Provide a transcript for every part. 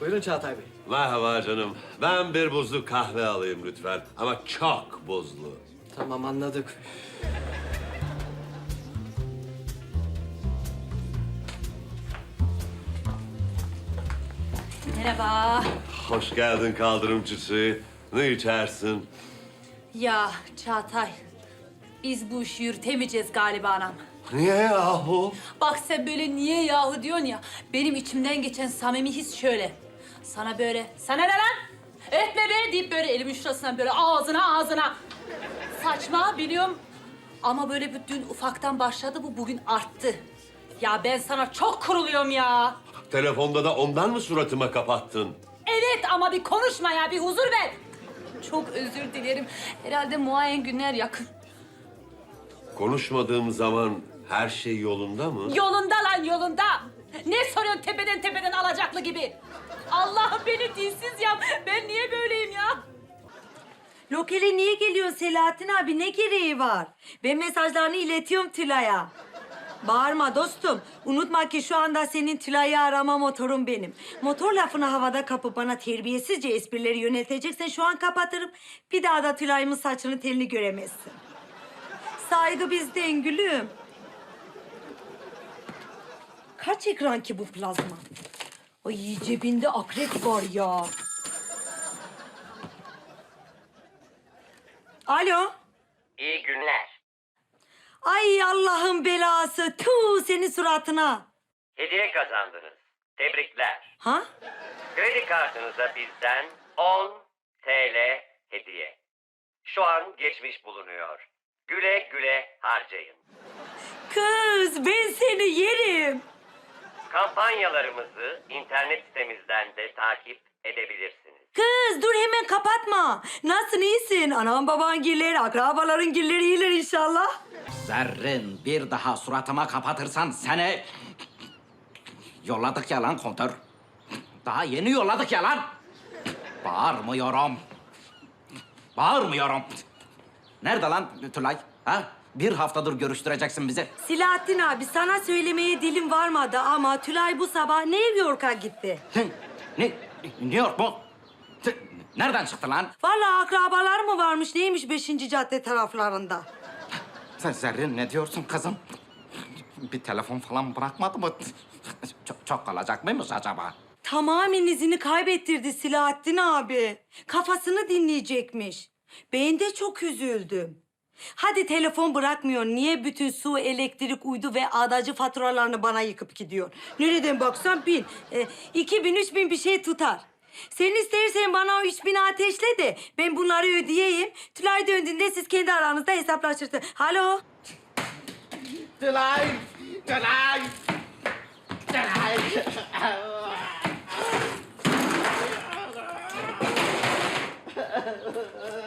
Buyurun Çağatay Bey. Merhaba canım. Ben bir buzlu kahve alayım lütfen. Ama çok buzlu. Tamam anladık. Merhaba. Hoş geldin kaldırımcısı. Ne içersin? Ya Çağatay, biz bu işi yürütemeyeceğiz galiba anam. Niye yahu? Bak sen böyle niye yahu diyorsun ya. Benim içimden geçen samimi his şöyle. Sana böyle, sana ne lan? Etme be deyip böyle elimin şurasından böyle ağzına ağzına. Saçma biliyorum. Ama böyle bir dün ufaktan başladı bu bugün arttı. Ya ben sana çok kuruluyorum ya. Telefonda da ondan mı suratıma kapattın? Evet ama bir konuşma ya, bir huzur ver. Çok özür dilerim. Herhalde muayen günler yakın. Konuşmadığım zaman her şey yolunda mı? Yolunda lan yolunda. Ne soruyorsun tepeden tepeden alacaklı gibi? Allah'ım beni dinsiz yap. Ben niye böyleyim ya? Lokele niye geliyorsun Selahattin abi? Ne gereği var? Ben mesajlarını iletiyorum Tülay'a. Bağırma dostum. Unutma ki şu anda senin Tülay'ı arama motorun benim. Motor lafını havada kapıp bana terbiyesizce esprileri yönelteceksen şu an kapatırım. Bir daha da Tülay'ımın saçını telini göremezsin. Saygı bizden gülüm. Kaç ekran ki bu plazma? Ay cebinde akrep var ya. Alo. İyi günler. Ay Allah'ın belası. Tu senin suratına. Hediye kazandınız. Tebrikler. Ha? Kredi kartınıza bizden 10 TL hediye. Şu an geçmiş bulunuyor. Güle güle harcayın. Kız ben seni yerim. Kampanyalarımızı internet sitemizden de takip edebilirsiniz. Kız dur hemen kapatma. Nasılsın iyisin? Anam baban giller, akrabaların gilleri iyiler inşallah. Zerrin bir daha suratıma kapatırsan seni... Yolladık ya lan kontör. Daha yeni yolladık ya lan. Bağırmıyorum. Bağırmıyorum. Nerede lan Tülay? Ha? Bir haftadır görüştüreceksin bizi. Silahattin abi sana söylemeye dilim varmadı ama Tülay bu sabah New York'a gitti. Hı, Ne? New York mu? Nereden çıktı lan? Vallahi akrabalar mı varmış neymiş 5. cadde taraflarında. Sen Zerrin ne diyorsun kızım? Bir telefon falan bırakmadı mı? Çok, çok kalacak mıymış acaba? Tamamen izini kaybettirdi Silahattin abi. Kafasını dinleyecekmiş. Ben de çok üzüldüm. Hadi telefon bırakmıyor. Niye bütün su, elektrik, uydu ve adacı faturalarını bana yıkıp gidiyor? Nereden baksan bin. E, iki bin, üç bin bir şey tutar. Sen istersen bana o üç bini ateşle de ben bunları ödeyeyim. Tülay döndüğünde siz kendi aranızda hesaplaşırsınız. Alo. Tülay, Tülay, Tülay.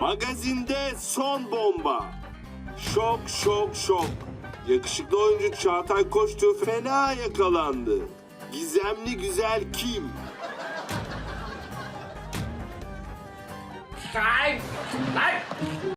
Magazinde son bomba. Şok şok şok. Yakışıklı oyuncu Çağatay Koçtu fena yakalandı. Gizemli güzel kim? Ay! Lan!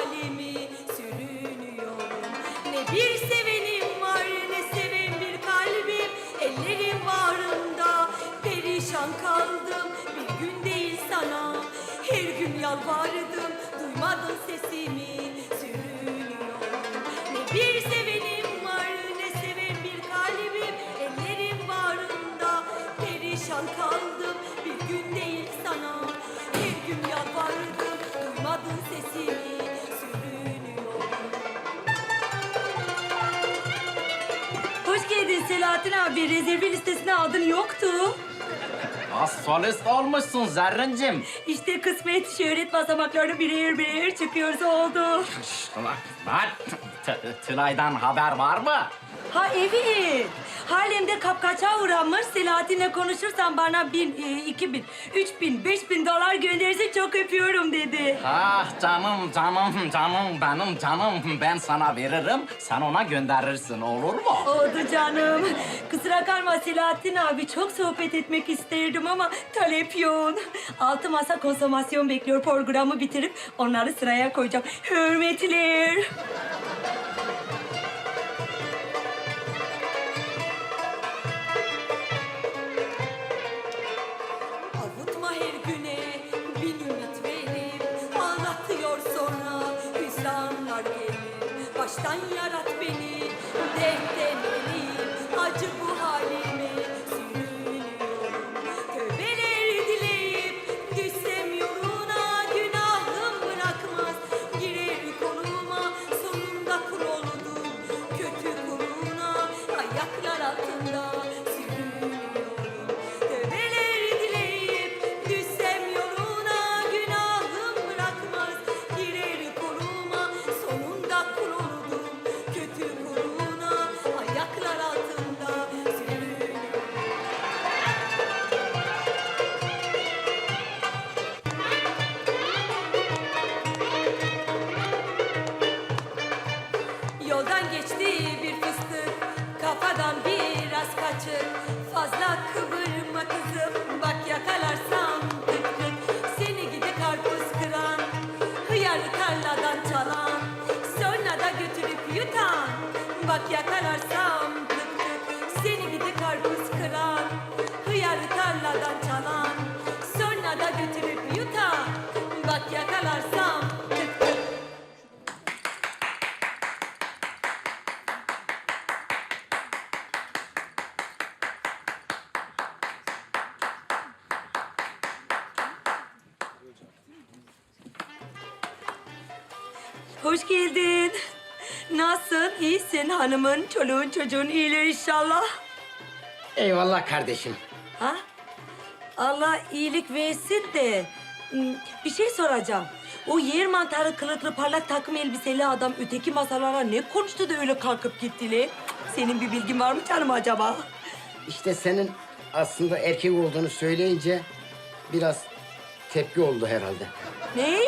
yalvardım Duymadın sesimi sürünüyorum Ne bir sevenim var ne seven bir kalbim Ellerim bağrımda perişan kaldım Bir gün değil sana her gün yalvardım Duymadın sesimi sürünüyorum Hoş geldin Selahattin abi. Rezervi listesine adın yoktu. Az solist olmuşsun Zerrincim. İşte kısmet şöhret basamaklarını birer birer çıkıyoruz oldu. Ulan, Lan! T- Tülay'dan haber var mı? Ha evet. Halemde kapkaça uğramış. Selahattin'le konuşursan bana bin, e, iki bin, üç bin, beş bin dolar gönderse çok öpüyorum dedi. Ah canım canım canım benim canım. Ben sana veririm, sen ona gönderirsin olur mu? Oldu canım. Kusura kalma Selahattin abi. Çok sohbet etmek isterdim ama talep yoğun. Altı masa konsomasyon bekliyor programı bitirip onları sıraya koyacağım. Hürmetler. Sanya Hoş geldin. Nasılsın? İyisin hanımın, çoluğun, çocuğun iyiler inşallah. Eyvallah kardeşim. Ha? Allah iyilik versin de bir şey soracağım. O yer mantarı kılıklı parlak takım elbiseli adam öteki masalara ne konuştu da öyle kalkıp gittili? Senin bir bilgin var mı canım acaba? İşte senin aslında erkek olduğunu söyleyince biraz tepki oldu herhalde. Ne?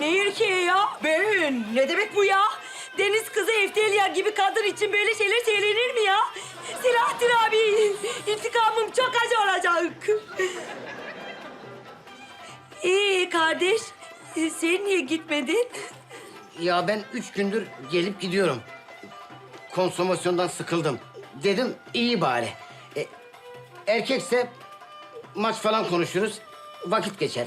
Ne erkeği ya? Ben. Ne demek bu ya? Deniz kızı Eftelya gibi kadın için böyle şeyler söylenir mi ya? Selahattin abi, intikamım çok acı olacak. İyi kardeş, sen niye gitmedin? Ya ben üç gündür gelip gidiyorum. Konsomasyondan sıkıldım. Dedim iyi bari. E, erkekse maç falan konuşuruz. Vakit geçer.